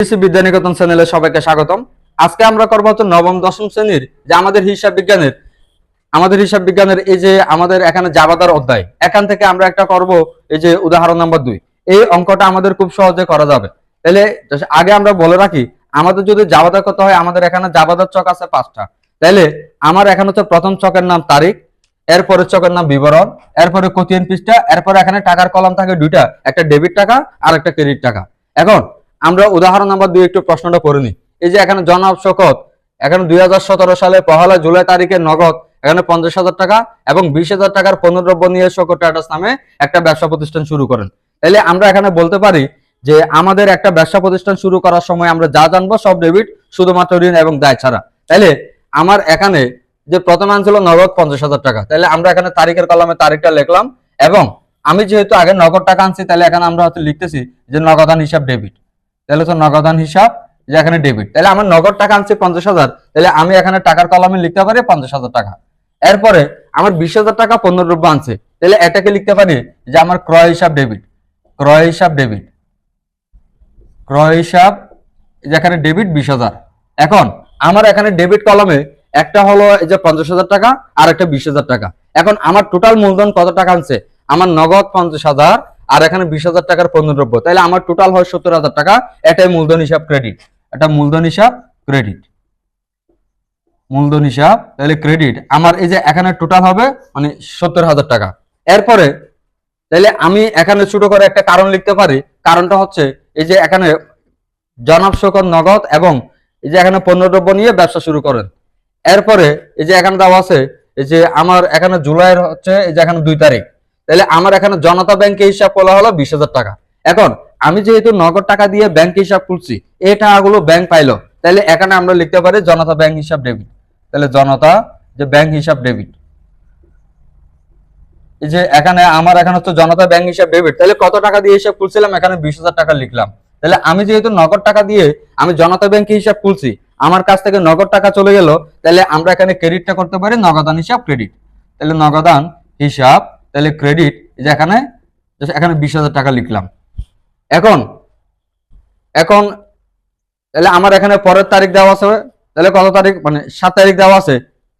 কৃষি বিদ্যানিকেতন চ্যানেলে সবাইকে স্বাগতম। আজকে আমরা করব হচ্ছে নবম, দশম শ্রেণির যে আমাদের হিসাব বিজ্ঞানের, আমাদের হিসাব বিজ্ঞানের এই যে আমাদের এখানে জাবাদার অধ্যায়, এখান থেকে আমরা একটা করব এই যে উদাহরণ নাম্বার দুই। এই অঙ্কটা আমাদের খুব সহজে করা যাবে। তাহলে আগে আমরা বলে রাখি, আমাদের যদি জাবাদার করতে হয়, আমাদের এখানে জাবাদার চক আছে পাঁচটা। তাহলে আমার এখানে হচ্ছে প্রথম চকের নাম তারিখ এরপরে চকের নাম বিবরণ, এরপরে কোতিয়েন পৃষ্ঠা, এরপরে এখানে টাকার কলাম থাকে দুইটা, একটা ডেবিট টাকা আর একটা ক্রেডিট টাকা। এখন আমরা উদাহরণ নাম্বার দুই একটু প্রশ্নটা করে নিই। এই যে এখানে জনাব শকত, এখানে দুই হাজার সতেরো সালে পহেলা জুলাই তারিখে নগদ, এখানে পঞ্চাশ হাজার টাকা এবং বিশ হাজার টাকার পণ্যদ্রব্য নিয়ে শকত টাটাস নামে একটা ব্যবসা প্রতিষ্ঠান শুরু করেন। তাহলে আমরা এখানে বলতে পারি যে আমাদের একটা ব্যবসা প্রতিষ্ঠান শুরু করার সময় আমরা যা জানব সব ডেবিট, শুধুমাত্র ঋণ এবং দায় ছাড়া। তাইলে আমার এখানে যে প্রথম ছিল নগদ পঞ্চাশ হাজার টাকা। তাহলে আমরা এখানে তারিখের কলমে তারিখটা লিখলাম এবং আমি যেহেতু আগে নগদ টাকা আনছি তাহলে এখানে আমরা হয়তো লিখতেছি যে নগদান হিসাব ডেবিট। তাহলে তো নগদান হিসাব এখানে ডেবিট তাহলে আমার নগদ টাকা আনছি পঞ্চাশ হাজার, তাহলে আমি এখানে টাকার কলমে লিখতে পারি পঞ্চাশ হাজার টাকা। এরপরে আমার বিশ হাজার টাকা পণ্যদ্রব্য আনছে, তাহলে এটাকে লিখতে পারি যে আমার ক্রয় হিসাব ডেবিট ক্রয় হিসাব ডেবিট ক্রয় হিসাব যেখানে ডেবিট বিশ হাজার। এখন আমার এখানে ডেবিট কলমে একটা হলো যে পঞ্চাশ হাজার টাকা আর একটা বিশ হাজার টাকা। এখন আমার টোটাল মূলধন কত টাকা আনছে? আমার নগদ পঞ্চাশ হাজার আর এখানে বিশ হাজার টাকার পণ্যদ্রব্য তাহলে আমার টোটাল হয় সত্তর হাজার টাকা। এটাই মূলধন হিসাব ক্রেডিট এটা মূলধন হিসাব ক্রেডিট মূলধন হিসাব তাহলে ক্রেডিট আমার এই যে এখানে টোটাল হবে মানে সত্তর হাজার টাকা। এরপরে তাহলে আমি এখানে ছোট করে একটা কারণ লিখতে পারি। কারণটা হচ্ছে, এই যে এখানে জনাব শকর নগদ এবং এই যে এখানে পণ্যদ্রব্য নিয়ে ব্যবসা শুরু করেন। এরপরে, এই যে এখানে দেওয়া আছে, এই যে আমার এখানে জুলাইয়ের হচ্ছে, এই যে এখানে দুই তারিখ। তাহলে আমার এখানে জনতা ব্যাংকে হিসাব খোলা হলো বিশ টাকা। এখন, আমি যেহেতু নগদ টাকা দিয়ে ব্যাংক হিসাব খুলছি, এই টাকাগুলো ব্যাংক পাইলো, তাহলে এখানে আমরা লিখতে পারি জনতা ব্যাংক হিসাব ডেবিট তাহলে জনতা যে ব্যাংক হিসাব ডেবিট এই যে এখানে আমার এখানে হচ্ছে জনতা ব্যাংক হিসাব ডেবিট তাহলে কত টাকা দিয়ে হিসাব খুলছিলাম? এখানে বিশ টাকা লিখলাম। তাহলে আমি যেহেতু নগদ টাকা দিয়ে আমি জনতা ব্যাংকে হিসাব খুলছি, আমার কাছ থেকে নগদ টাকা চলে গেল, তাহলে আমরা এখানে ক্রেডিটটা করতে পারি নগদান হিসাব ক্রেডিট তাহলে নগদান হিসাব তাহলে ক্রেডিট যে এখানে এখানে বিশ হাজার টাকা লিখলাম। এখন এখন, তাহলে আমার এখানে পরের তারিখ দেওয়া আছে, তাহলে কত তারিখ? মানে সাত তারিখ দেওয়া আছে।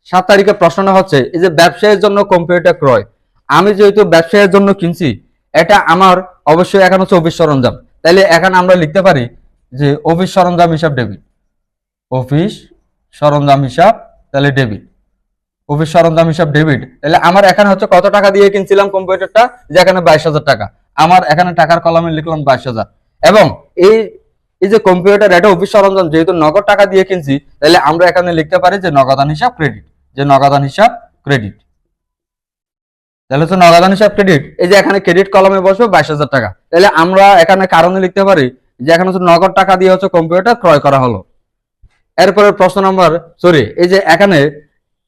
সাত তারিখে প্রশ্নটা হচ্ছে, এই যে ব্যবসায়ের জন্য কম্পিউটার ক্রয়, আমি যেহেতু ব্যবসায়ের জন্য কিনছি, এটা আমার অবশ্যই এখন হচ্ছে অফিস সরঞ্জাম। তাহলে এখানে আমরা লিখতে পারি যে অফিস সরঞ্জাম হিসাব ডেবিট অফিস সরঞ্জাম হিসাব, তাহলে ডেবিট অফিস সরঞ্জাম হিসাব ডেবিট তাহলে আমার এখানে হচ্ছে কত টাকা দিয়ে কিনছিলাম কম্পিউটারটা? যে এখানে বাইশ হাজার টাকা। আমার এখানে টাকার কলমে লিখলাম বাইশ হাজার। এবং এই এই যে কম্পিউটার, এটা অফিস সরঞ্জাম, যেহেতু নগদ টাকা দিয়ে কিনছি, তাহলে আমরা এখানে লিখতে পারি যে নগদান হিসাব ক্রেডিট যে নগদান হিসাব ক্রেডিট তাহলে হচ্ছে নগদান হিসাব ক্রেডিট এই যে এখানে ক্রেডিট কলমে বসবে বাইশ হাজার টাকা। তাহলে আমরা এখানে কারণে লিখতে পারি যে এখানে হচ্ছে নগদ টাকা দিয়ে হচ্ছে কম্পিউটার ক্রয় করা হলো। এরপরে প্রশ্ন নম্বর সরি এই যে এখানে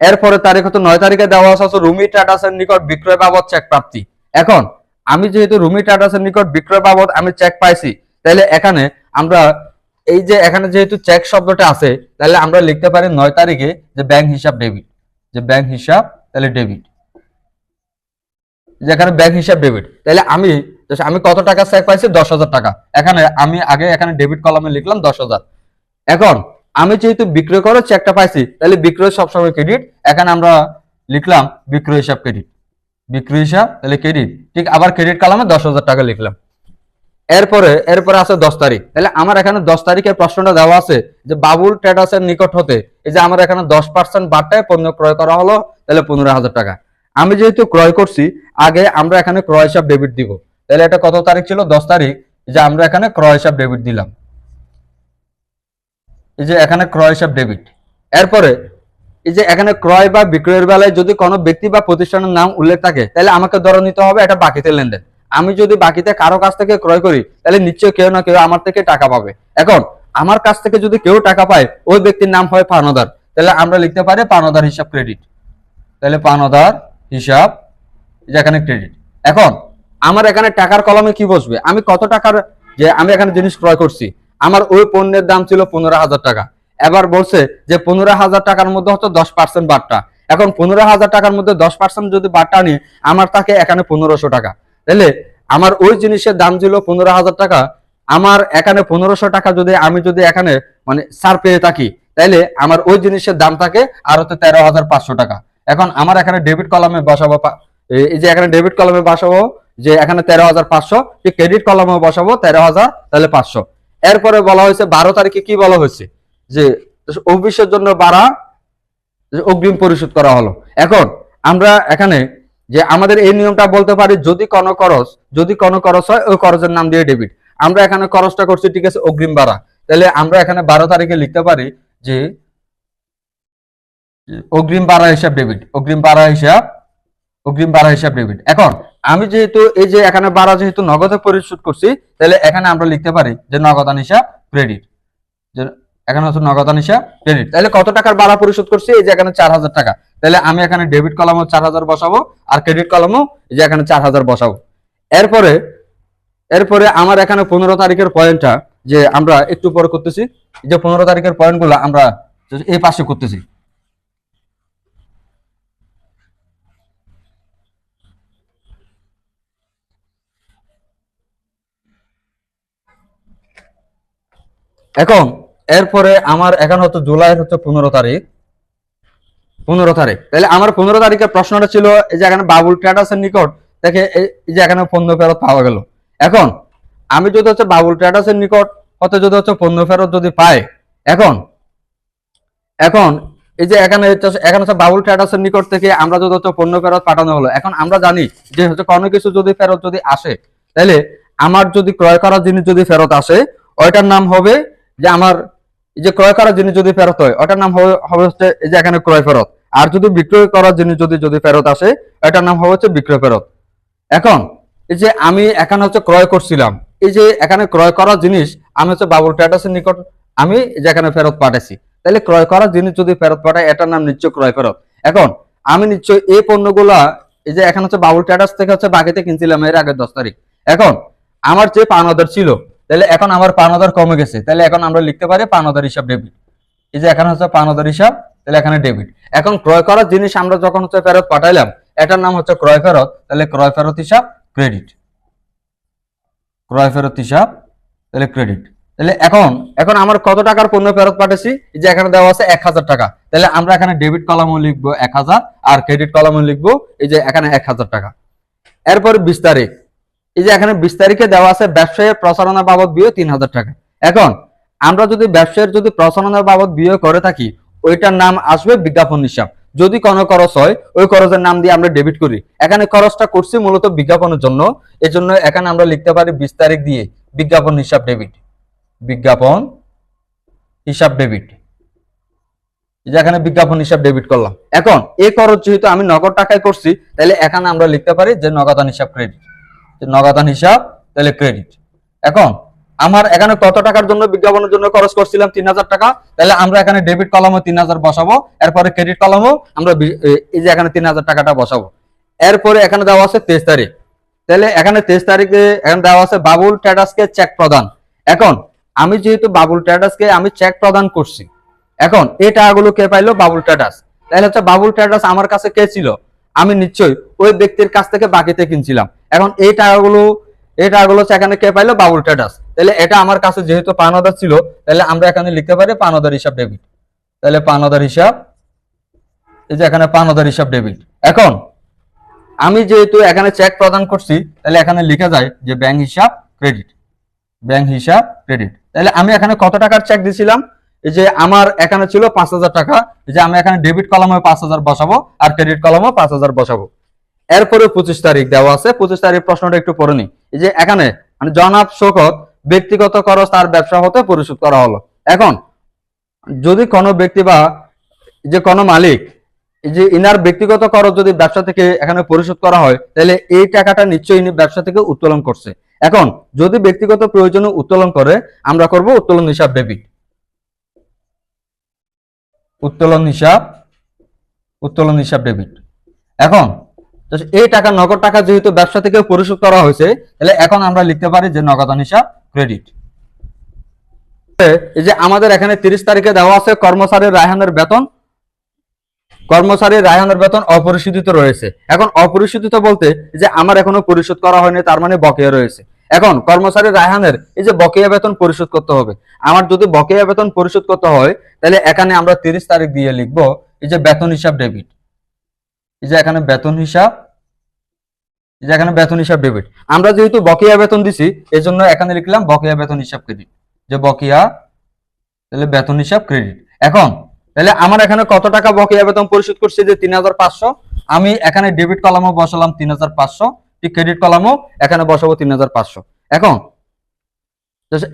এরপরে তারিখ হচ্ছে নয় তারিখে দেওয়া আছে রুমি টাটাসের নিকট বিক্রয় বাবদ চেক প্রাপ্তি। এখন, আমি যেহেতু রুমি টাটাসের নিকট বিক্রয় বাবদ আমি চেক পাইছি তাহলে এখানে আমরা এই যে এখানে যেহেতু চেক শব্দটা আছে তাহলে আমরা লিখতে পারি নয় তারিখে যে ব্যাংক হিসাব ডেবিট যে ব্যাংক হিসাব তাহলে ডেবিট যেখানে ব্যাংক হিসাব ডেবিট তাহলে আমি আমি কত টাকা চেক পাইছি? দশ হাজার টাকা। এখানে আমি আগে এখানে ডেবিট কলামে লিখলাম দশ হাজার। এখন আমি যেহেতু বিক্রয় করে চেকটা পাইছি, তাহলে বিক্রয় সবসময় ক্রেডিট এখানে আমরা লিখলাম বিক্রয় হিসাব ক্রেডিট বিক্রয় হিসাব, তাহলে ক্রেডিট ঠিক আবার ক্রেডিট কলামে দশ হাজার টাকা লিখলাম। এরপরে এরপরে আছে দশ তারিখ। তাহলে আমার এখানে দশ তারিখের প্রশ্নটা দেওয়া আছে যে বাবুল ট্রেডার্সের নিকট হতে, এই যে আমার এখানে দশ পার্সেন্ট বাটায় পণ্য ক্রয় করা হলো, তাহলে পনেরো হাজার টাকা। আমি যেহেতু ক্রয় করছি, আগে আমরা এখানে ক্রয় হিসাব ডেবিট দিব। তাহলে এটা কত তারিখ ছিল? দশ তারিখ। যে আমরা এখানে ক্রয় হিসাব ডেবিট দিলাম। এই যে এখানে ক্রয় হিসাব ডেবিট এরপরে এই যে এখানে ক্রয় বা বিক্রয়ের বেলায় যদি কোনো ব্যক্তি বা প্রতিষ্ঠানের নাম উল্লেখ থাকে, তাহলে আমাকে ধরে নিতে হবে এটা বাকিতে লেনদেন। আমি যদি বাকিতে কারও কাছ থেকে ক্রয় করি, তাহলে নিশ্চয়ই কেউ না কেউ আমার থেকে টাকা পাবে। এখন, আমার কাছ থেকে যদি কেউ টাকা পায়, ওই ব্যক্তির নাম হয় পানদার, তাহলে আমরা লিখতে পারি পানদার হিসাব ক্রেডিট তাহলে পানদার হিসাব যেখানে ক্রেডিট এখন, আমার এখানে টাকার কলমে কি বসবে? আমি কত টাকার যে আমি এখানে জিনিস ক্রয় করছি আমার ওই পণ্যের দাম ছিল পনেরো হাজার টাকা। এবার বলছে যে পনেরো হাজার টাকার মধ্যে হচ্ছে দশ পার্সেন্ট বাট্টা এখন পনেরো হাজার টাকার মধ্যে দশ পার্সেন্ট যদি বাট্টা নিই আমার থাকে এখানে পনেরোশো টাকা। তাহলে আমার ওই জিনিসের দাম ছিল পনেরো হাজার টাকা, আমার এখানে পনেরোশো টাকা যদি আমি যদি এখানে মানে ছাড় পেয়ে থাকি, তাইলে আমার ওই জিনিসের দাম থাকে আর হচ্ছে তেরো হাজার পাঁচশো টাকা। এখন আমার এখানে ডেবিট কলামে বসাবো এই যে এখানে ডেবিট কলামে বসাবো যে এখানে তেরো হাজার পাঁচশো ক্রেডিট কলামে বসাবো তেরো হাজার তাহলে পাঁচশো। এরপরে বলা হয়েছে বারো তারিখে কি বলা হয়েছে? যে অফিসের জন্য বাড়া অগ্রিম পরিশোধ করা হলো। এখন আমরা এখানে যে আমাদের এই নিয়মটা বলতে পারি, যদি কোনো খরচ, যদি কোনো খরচ হয়, ওই খরচের নাম দিয়ে ডেবিট আমরা এখানে খরচটা করছি, ঠিক আছে, অগ্রিম বাড়া তাহলে আমরা এখানে বারো তারিখে লিখতে পারি যে যে অগ্রিম বাড়া হিসাব ডেবিট অগ্রিম বাড়া হিসাব, অগ্রিম বাড়া হিসাব ডেবিট এখন আমি যেহেতু এই যে এখানে বাড়া যেহেতু নগদে পরিশোধ করছি, তাহলে এখানে আমরা লিখতে পারি যে নগদান হিসাব ক্রেডিট এখানে হচ্ছে নগদান হিসাব ক্রেডিট তাহলে কত টাকার ভাড়া পরিশোধ করছি? এই যে এখানে চার হাজার টাকা। তাহলে আমি এখানে ডেবিট কলামও চার হাজার বসাবো আর ক্রেডিট কলামও এই যে এখানে চার হাজার বসাবো। এরপরে এরপরে আমার এখানে পনেরো তারিখের পয়েন্টটা যে আমরা একটু পরে করতেছি, যে পনেরো তারিখের পয়েন্টগুলো আমরা এই পাশে করতেছি। এখন, এরপরে আমার এখন হচ্ছে জুলাই হচ্ছে পনেরো তারিখ। পনেরো তারিখ। তাহলে আমার পনেরো তারিখের প্রশ্নটা ছিল, এই যে এখানে বাবুল ট্রেডার্সের নিকট, দেখে এই যে এখানে পণ্য ফেরত পাওয়া গেল। এখন, আমি যদি হচ্ছে বাবুল ট্রেডার্সের নিকট হতে যদি হচ্ছে পণ্য ফেরত যদি পাই, এখন এখন, এই যে এখানে এখানে হচ্ছে বাবুল ট্রেডার্সের নিকট থেকে আমরা যদি হচ্ছে পণ্য ফেরত পাঠানো হলো, এখন আমরা জানি যে হচ্ছে কোনো কিছু যদি ফেরত যদি আসে, তাহলে আমার যদি ক্রয় করা জিনিস যদি ফেরত আসে, ওইটার নাম হবে যে আমার এই যে ক্রয় করার জিনিস যদি ফেরত হয়, ওটার নাম হবে হচ্ছে এই যে এখানে ক্রয় ফেরত। আর যদি বিক্রয় করার জিনিস যদি যদি ফেরত আসে, এটার নাম হবে হচ্ছে বিক্রয় ফেরত। এখন, এই যে আমি এখানে হচ্ছে ক্রয় করছিলাম, এই যে এখানে ক্রয় করা জিনিস, আমি হচ্ছে বাবুল ট্রেডার্সের নিকট, আমি এই যে এখানে ফেরত পাঠাইছি। তাহলে ক্রয় করা জিনিস যদি ফেরত পাঠায়, এটার নাম নিশ্চয় ক্রয় ফেরত। এখন, আমি নিশ্চয় এই পণ্যগুলা, এই যে এখানে হচ্ছে বাবুল ট্রেডার্স থেকে হচ্ছে বাকিতে কিনছিলাম এর আগের দশ তারিখ। এখন, আমার যে পাওনাদার ছিল তাহলে এখন আমার পাওনাদার কমে গেছে। তাহলে এখন আমরা লিখতে পারি পাওনাদার হিসাব ডেবিট এই যে এখানে হচ্ছে পাওনাদার হিসাব, তাহলে এখানে ডেবিট এখন ক্রয় করার জিনিস আমরা যখন হচ্ছে ফেরত পাঠাইলাম, এটার নাম হচ্ছে ক্রয় ফেরত, তাহলে ক্রয় ফেরত হিসাব ক্রেডিট ক্রয় ফেরত হিসাব, তাহলে ক্রেডিট তাহলে এখন এখন আমার কত টাকার পণ্য ফেরত পাঠাচ্ছি যে এখানে দেওয়া আছে এক হাজার টাকা। তাহলে আমরা এখানে ডেবিট কলামও লিখব এক হাজার আর ক্রেডিট কলামও লিখব, এই যে এখানে এক হাজার টাকা। এরপর বিশ তারিখ এই যে এখানে বিশ তারিখে দেওয়া আছে ব্যবসায়ের প্রচারণা বাবদ বিয়ে তিন হাজার টাকা। এখন, আমরা যদি ব্যবসায়ের যদি প্রচারণার বাবদ বিয়ে করে থাকি, ওইটার নাম আসবে বিজ্ঞাপন হিসাব। যদি কোনো খরচ হয়, ওই খরচের নাম দিয়ে আমরা ডেবিট করি। এখানে খরচটা করছি মূলত বিজ্ঞাপনের জন্য। এজন্য এখানে আমরা লিখতে পারি বিশ তারিখ দিয়ে বিজ্ঞাপন হিসাব ডেবিট বিজ্ঞাপন হিসাব ডেবিট যে এখানে বিজ্ঞাপন হিসাব ডেবিট করলাম। এখন, এই খরচ যেহেতু আমি নগদ টাকায় করছি, তাহলে এখানে আমরা লিখতে পারি যে নগদান হিসাব ক্রেডিট নগদান হিসাব তাহলে ক্রেডিট এখন আমার এখানে কত টাকার জন্য বিজ্ঞাপনের জন্য খরচ করছিলাম? তিন হাজার টাকা। তাহলে আমরা এখানে ডেবিট কলামও তিন হাজার বসাবো, এরপরে ক্রেডিট কলামও আমরা এই যে এখানে তিন হাজার টাকাটা বসাবো। এরপরে এখানে দেওয়া আছে তেইশ তারিখ। তাহলে এখানে তেইশ তারিখে এখানে দেওয়া আছে বাবুল ট্রেডার্সকে চেক প্রদান। এখন আমি যেহেতু বাবুল ট্রেডার্সকে আমি চেক প্রদান করছি, এখন এই টাকাগুলো কে পাইলো? বাবুল ট্রেডার্স। তাহলে হচ্ছে বাবুল ট্রেডার্স আমার কাছে কে ছিল? আমি নিশ্চয়ই ওই ব্যক্তির কাছ থেকে বাকিতে কিনছিলাম। এখন এই টাকাগুলো এই টাকাগুলো এখানে কে পাইলো? বাবুল ট্রেডার্স। তাহলে এটা আমার কাছে যেহেতু পানাদার ছিল, তাহলে আমরা এখানে লিখতে পারি পানাদার হিসাব ডেবিট। তাহলে পানাদার হিসাব, এই যে এখানে পানাদার হিসাব ডেবিট। এখন, আমি যেহেতু এখানে চেক প্রদান করছি, তাহলে এখানে লিখা যায় যে ব্যাংক হিসাব ক্রেডিট ব্যাংক হিসাব ক্রেডিট তাহলে আমি এখানে কত টাকার চেক দিছিলাম? এই যে আমার এখানে ছিল পাঁচ হাজার টাকা যে আমি এখানে ডেবিট কলমে পাঁচ হাজার বসাবো আর ক্রেডিট কলমে পাঁচ হাজার বসাবো। এরপরে পঁচিশ তারিখ দেওয়া আছে, পঁচিশ তারিখ প্রশ্নটা একটু পড়ে নি। এই যে এখানে মানে জনাব শোকত ব্যক্তিগত খরচ তার ব্যবসা হতে পরিশোধ করা হলো। এখন, যদি কোনো ব্যক্তি বা যে কোনো মালিক যে ইনার ব্যক্তিগত খরচ যদি ব্যবসা থেকে এখানে পরিশোধ করা হয়, তাহলে এই টাকাটা নিশ্চয়ই ইনি ব্যবসা থেকে উত্তোলন করছে। এখন, যদি ব্যক্তিগত প্রয়োজনে উত্তোলন করে, আমরা করব উত্তোলন হিসাব ডেবিট উত্তোলন হিসাব উত্তোলন হিসাব ডেবিট এখন এই টাকা, নগদ টাকা যেহেতু ব্যবসা থেকে পরিশোধ করা হয়েছে, তাহলে এখন আমরা লিখতে পারি যে নগদান হিসাব ক্রেডিট এই যে আমাদের এখানে তিরিশ তারিখে দেওয়া আছে কর্মচারীর রায়হানের বেতন। কর্মচারীর রায়হানের বেতন অপরিশোধিত রয়েছে। এখন অপরিশোধিত বলতে যে আমার এখনও পরিশোধ করা হয়নি, তার মানে বকেয়া রয়েছে। এখন কর্মচারী রায়হানের এই যে বকেয়া বেতন পরিশোধ করতে হবে, আমার যদি বকেয়া বেতন পরিশোধ করতে হয়, তাহলে এখানে আমরা তিরিশ তারিখ দিয়ে লিখব এই যে বেতন হিসাব ডেবিট। এই যে এখানে বেতন হিসাব, এই যে এখানে বেতন হিসাব ডেবিট। আমরা যেহেতু বকেয়া বেতন দিছি এই জন্য এখানে লিখলাম বকেয়া বেতন হিসাব ক্রেডিট যে বকেয়া, তাহলে বেতন হিসাব ক্রেডিট এখন, তাহলে আমার এখানে কত টাকা বকেয়া বেতন পরিশোধ করছে যে তিন হাজার পাঁচশো? আমি এখানে ডেবিট কলামও বসালাম তিন হাজার পাঁচশো। ঠিক ক্রেডিট কলামও এখানে বসাবো তিন হাজার পাঁচশো। এখন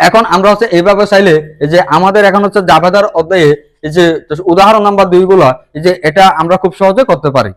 এখন আমরা হচ্ছে এইভাবে চাইলে এই যে আমাদের এখন হচ্ছে জাভেদার অধ্যায়ে এই যে উদাহরণ নাম্বার দুই গুলা এই যে এটা আমরা খুব সহজে করতে পারি।